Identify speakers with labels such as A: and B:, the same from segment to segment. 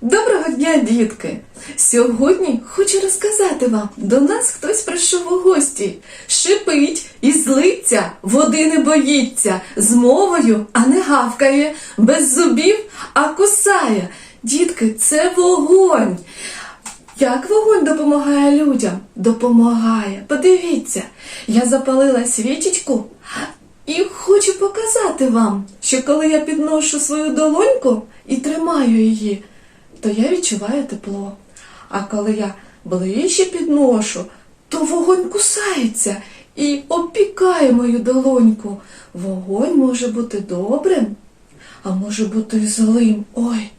A: Доброго дня, дітки! Сьогодні хочу розказати вам, до нас хтось прийшов у гості. Шипить і злиться, води не боїться, з мовою, а не гавкає, без зубів, а кусає. Дітки, це вогонь. Як вогонь допомагає людям? Допомагає. Подивіться, я запалила свічечку і хочу показати вам, що коли я підношу свою долоньку і тримаю її, то я відчуваю тепло. А коли я ближче підношу, то вогонь кусається і опікає мою долоньку. Вогонь може бути добрим, а може бути і злим. Ой.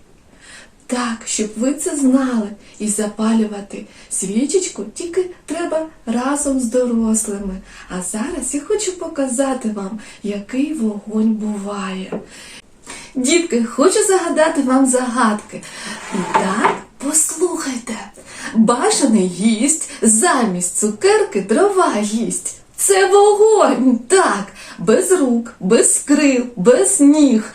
A: Так, щоб ви це знали і запалювати свічечку тільки треба разом з дорослими. А зараз я хочу показати вам, який вогонь буває. Дітки, хочу загадати вам загадки. І так, послухайте. Бажаний їсть замість цукерки дрова їсть. Це вогонь, так, без рук, без крил, без ніг.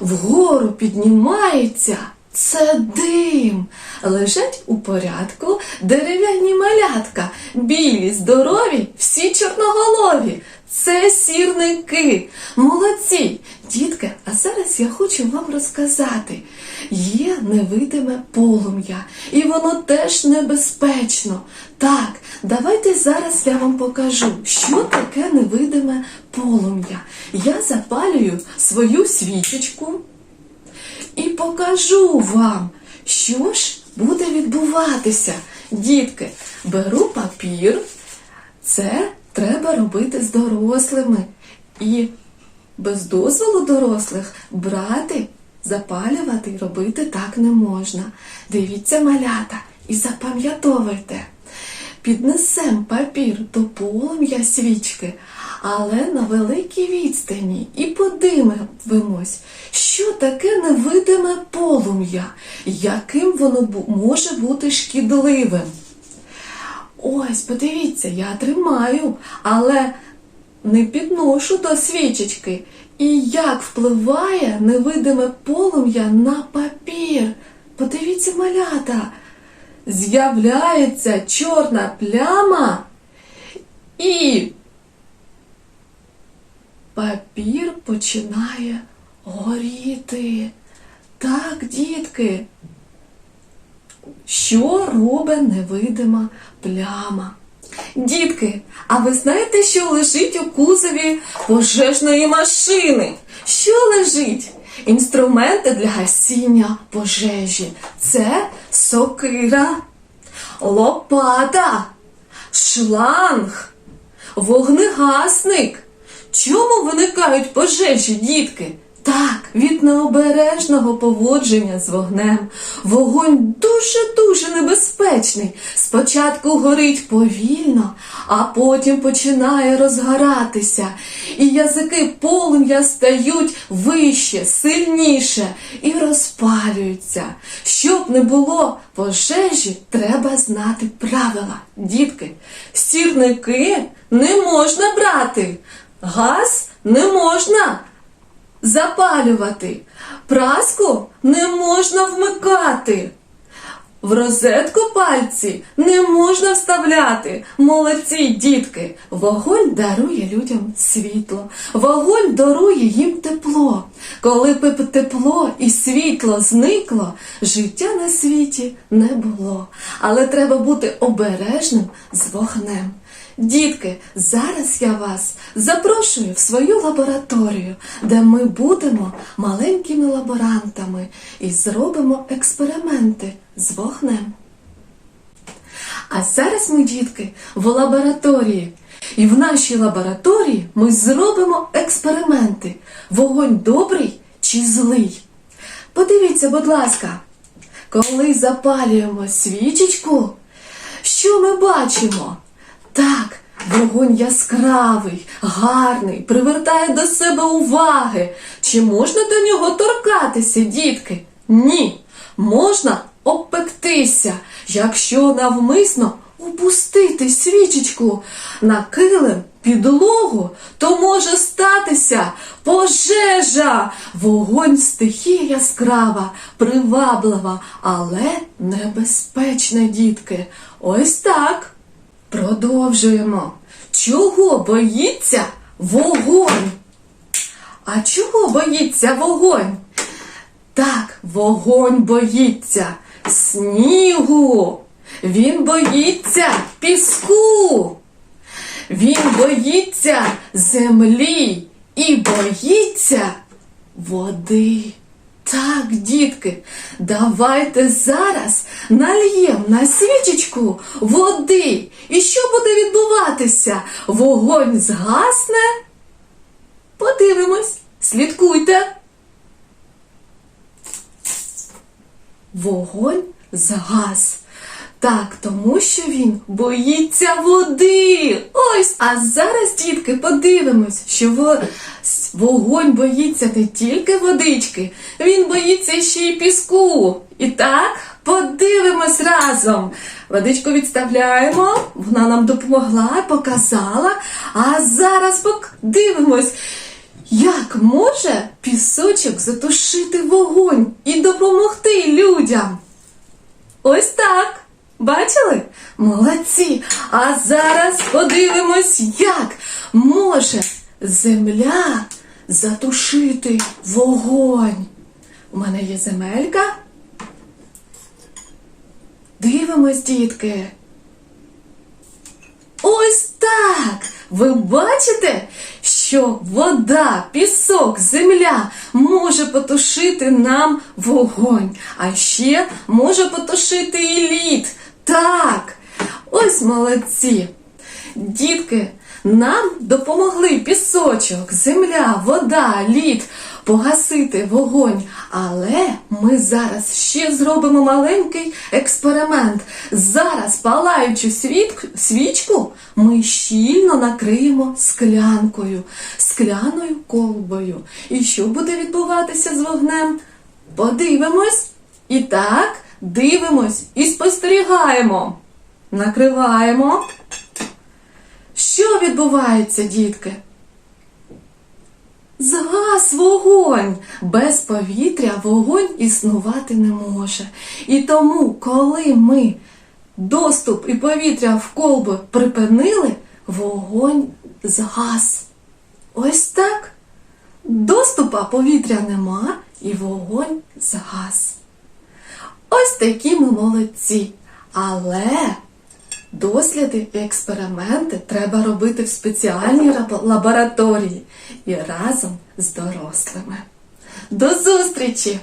A: Вгору піднімається. Це дим. Лежать у порядку дерев'яні малятка, білі, здорові, всі чорноголові. Це сірники. Молодці. Дітки, а зараз я хочу вам розказати. Є невидиме полум'я, і воно теж небезпечно. Так, давайте зараз я вам покажу, що таке невидиме полум'я. Я запалюю свою свічечку покажу вам, що ж буде відбуватися. Дітки, беру папір, це треба робити з дорослими. І без дозволу дорослих брати, запалювати і робити так не можна. Дивіться малята і запам'ятовуйте. Піднесем папір до полум'я свічки, але на великій відстані і подивимось, що таке невидиме полум'я, яким воно може бути шкідливим. Ось, подивіться, я тримаю, але не підношу до свічечки. І як впливає невидиме полум'я на папір. Подивіться, малята, з'являється чорна пляма і папір починає горіти. Так, дітки, що робить невидима пляма? Дітки, а ви знаєте, що лежить у кузові пожежної машини? Що лежить? Інструменти для гасіння пожежі. Це сокира, лопата, шланг, вогнегасник. Чому виникають пожежі, дітки? Так, від необережного поводження з вогнем. Вогонь дуже-дуже небезпечний. Спочатку горить повільно, а потім починає розгоратися. І язики полум'я стають вище, сильніше і розпалюються. Щоб не було пожежі, треба знати правила. Дітки, сірники не можна брати, газ не можна запалювати. Праску не можна вмикати. В розетку пальці не можна вставляти. Молодці, дітки. Вогонь дарує людям світло. Вогонь дарує їм тепло. Коли б тепло і світло зникло, життя на світі не було. Але треба бути обережним з вогнем. Дітки, зараз я вас запрошую в свою лабораторію, де ми будемо маленькими лаборантами і зробимо експерименти з вогнем. А зараз ми, дітки, в лабораторії. І в нашій лабораторії ми зробимо експерименти. Вогонь добрий чи злий. Подивіться, будь ласка, коли запалюємо свічечку, що ми бачимо? Так, вогонь яскравий, гарний, привертає до себе уваги. Чи можна до нього торкатися, дітки? Ні. Можна обпектися, якщо навмисно опустити свічечку на килим підлогу, то може статися пожежа. Вогонь стихія яскрава, приваблива, але небезпечна, дітки. Ось так. Продовжуємо. Чого боїться вогонь? А чого боїться вогонь? Так, вогонь боїться снігу. Він боїться піску. Він боїться землі і боїться води. Так, дітки, давайте зараз нальємо на свічечку води. І що буде відбуватися? Вогонь згасне? Подивимось, слідкуйте. Вогонь згас. Так, тому що він боїться води. Ось, а зараз, дітки, подивимось, що вогонь боїться не тільки водички, він боїться ще й піску. І так, подивимось разом. Водичку відставляємо, вона нам допомогла, показала. А зараз подивимось, як може пісочок затушити вогонь і допомогти людям. Ось так. Бачили? Молодці. А зараз подивимось, як може земля затушити вогонь. У мене є земелька. Дивимось, дітки. Ось так! Ви бачите, що вода, пісок, земля може потушити нам вогонь, а ще може потушити і лід. Так, ось молодці. Дітки, нам допомогли пісочок, земля, вода, лід погасити вогонь. Але ми зараз ще зробимо маленький експеримент. Зараз палаючу свічку ми щільно накриємо склянкою, скляною колбою. І що буде відбуватися з вогнем? Подивимось. І так, дивимось і спостерігаємо. Накриваємо. Що відбувається, дітки? Згас вогонь. Без повітря вогонь існувати не може. І тому, коли ми доступ і повітря в колбу припинили, вогонь згас. Ось так. Доступа повітря нема, і вогонь згас. Ось такі ми молодці. Але досліди і експерименти треба робити в спеціальній лабораторії і разом з дорослими. До зустрічі!